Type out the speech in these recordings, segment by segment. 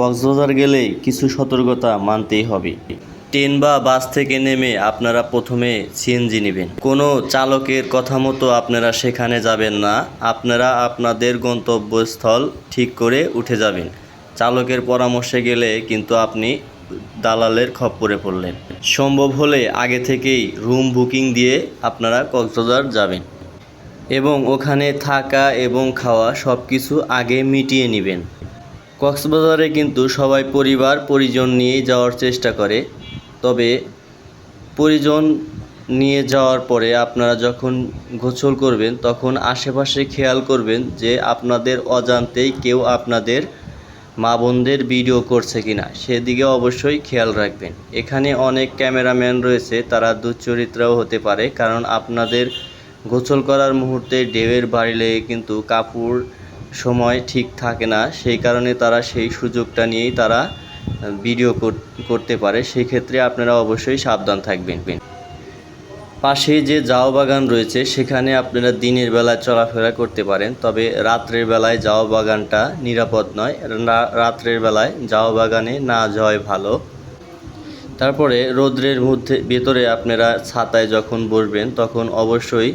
কক্সবাজার গেলে কিছু সতর্কতা মানতেই হবে। ট্রেন বা বাস থেকে নেমে আপনারা প্রথমে সিএনজি নেবেন। কোনো চালকের কথা মতো আপনারা সেখানে যাবেন না। আপনারা আপনাদের গন্তব্যস্থল ঠিক করে উঠে যাবেন। চালকের পরামর্শে গেলে কিন্তু আপনি দালালের খপ্পরে পড়লেন। সম্ভব হলে আগে থেকেই রুম বুকিং দিয়ে আপনারা কক্সবাজার যাবেন এবং ওখানে থাকা এবং খাওয়া সব কিছু আগে মিটিয়ে নেবেন। কক্সবাজারে কিন্তু সবাই পরিবার, পরিজন নিয়ে যাওয়ার চেষ্টা করে। তবে পরিজন নিয়ে যাওয়ার পরে আপনারা যখন গোসল করবেন, তখন আশেপাশে খেয়াল করবেন যে আপনাদের অজান্তেই কেউ আপনাদের মা বোনদের ভিডিও করছে কিনা। সেদিকে অবশ্যই খেয়াল রাখবেন। এখানে অনেক ক্যামেরাম্যান রয়েছে, তারা দুশ্চরিত্রাও হতে পারে, কারণ আপনাদের গোসল করার মুহূর্তে ঢেউয়ের বাড়ি লেগে কিন্তু কাপড় সময় ঠিক থাকে না, সেই কারণে তারা সেই সুযোগটা নিয়েই তারা ভিডিও করতে পারে। সেই ক্ষেত্রে আপনারা অবশ্যই সাবধান থাকবেন পাশে যে জাও বাগান রয়েছে, সেখানে আপনারা দিনের বেলায় চলাফেরা করতে পারেন। তবে রাত্রের বেলায় জাও বাগানটা নিরাপদ নয়। রাত্রের বেলায় জাও বাগানে না যাওয়াই ভালো। তারপরে রৌদ্রের মধ্যে, ভেতরে আপনারা ছাতায় যখন বসবেন, তখন অবশ্যই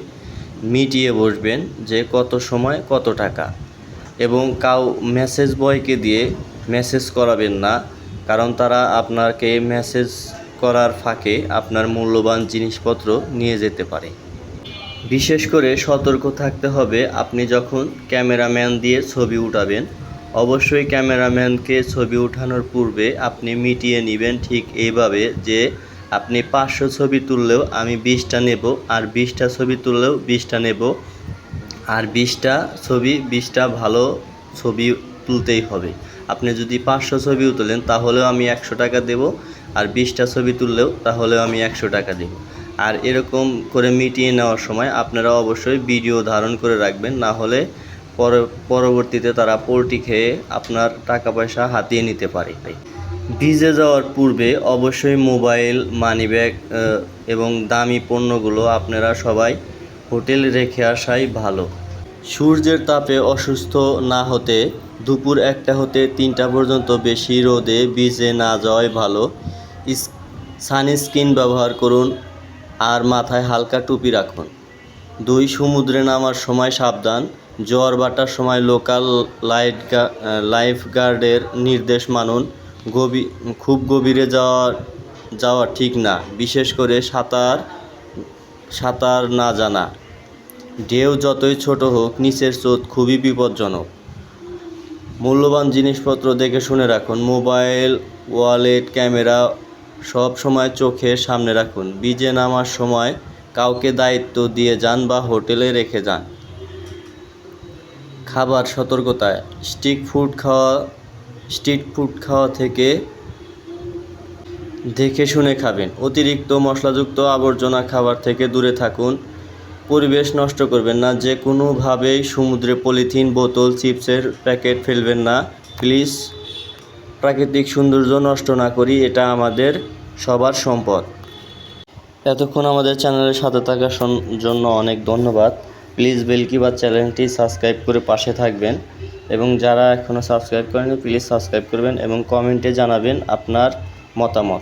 মিটিয়ে বসবেন যে কত সময় কত টাকা। এবং কাউ মেসেজ বয়কে দিয়ে মেসেজ করাবেন না, কারণ তারা আপনাকে মেসেজ করার ফাঁকে আপনার মূল্যবান জিনিসপত্র নিয়ে যেতে পারে। বিশেষ করে সতর্ক থাকতে হবে, আপনি যখন ক্যামেরাম্যান দিয়ে ছবি উঠাবেন, অবশ্যই ক্যামেরাম্যানকে ছবি উঠানোর পূর্বে আপনি মিটিয়ে নেবেন ঠিক এইভাবে যে আপনি পাঁচশো ছবি তুললেও আমি বিশটা নেব আর বিশটা ছবি তুললেও বিশটা নেব। আর বিশটা ছবি, বিশটা ভালো ছবি তুলতেই হবে। আপনি যদি পাঁচশো ছবিও তোলেন, তাহলেও আমি একশো টাকা দেব। আর বিশটা ছবি তুললেও, তাহলেও আমি একশো টাকা দেব। আর এরকম করে মিটিয়ে নেওয়ার সময় আপনারা অবশ্যই ভিডিও ধারণ করে রাখবেন। না হলে পর- পরবর্তীতে তারা পোলট্রি খেয়ে আপনার টাকা পয়সা হাতিয়ে নিতে পারে। ভিজে যাওয়ার পূর্বে অবশ্যই মোবাইল মানিব্যাগ এবং দামি পণ্যগুলো আপনারা সবাই হোটেলে রেখে আসাই ভালো। সূর্যের তাপে অসুস্থ না হতে দুপুর একটা হতে তিনটা পর্যন্ত বেশি রোদে ভিজে না যাওয়াই ভালো। সানস্ক্রিন ব্যবহার করুন আর মাথায় হালকা টুপি রাখুন। দুই, সমুদ্রে নামার সময় সাবধান। জ্বর বাটার সময় লোকাল লাইট লাইফ গার্ডের নির্দেশ মানুন। গভী, খুব গভীরে যাওয়া যাওয়া ঠিক না, বিশেষ করে সাঁতার সাঁতার না জানা। ঢেউ যতই ছোট হোক, নিচের স্রোত খুবই বিপজ্জনক। মূল্যবান জিনিসপত্র দেখে শুনে রাখুন। মোবাইল, ওয়ালেট, ক্যামেরা সব সময় চোখের সামনে রাখুন। বীজে নামার সময় কাউকে দায়িত্ব দিয়ে যান বা হোটেলে রেখে যান। খাবার সতর্কতায়। স্ট্রিট ফুড খাওয়া, স্ট্রিট ফুড খাওয়া থেকে দেখে শুনে খাবেন। অতিরিক্ত মশলাযুক্ত আবর্জনা খাবার থেকে দূরে থাকুন। পরিবেশ নষ্ট করবেন না। যে কোনোভাবেই সমুদ্রে পলিথিন, বোতল, চিপসের প্যাকেট ফেলবেন না। প্লিজ, প্রাকৃতিক সৌন্দর্য নষ্ট না করি। এটা আমাদের সবার সম্পদ। এতক্ষণ আমাদের চ্যানেলের সাথে থাকার জন্য অনেক ধন্যবাদ। প্লিজ বেলকিবাদ চ্যানেলটি সাবস্ক্রাইব করে পাশে থাকবেন। এবং যারা এখনও সাবস্ক্রাইব করেনি প্লিজ সাবস্ক্রাইব করবেন এবং কমেন্টে জানাবেন আপনার মতামত।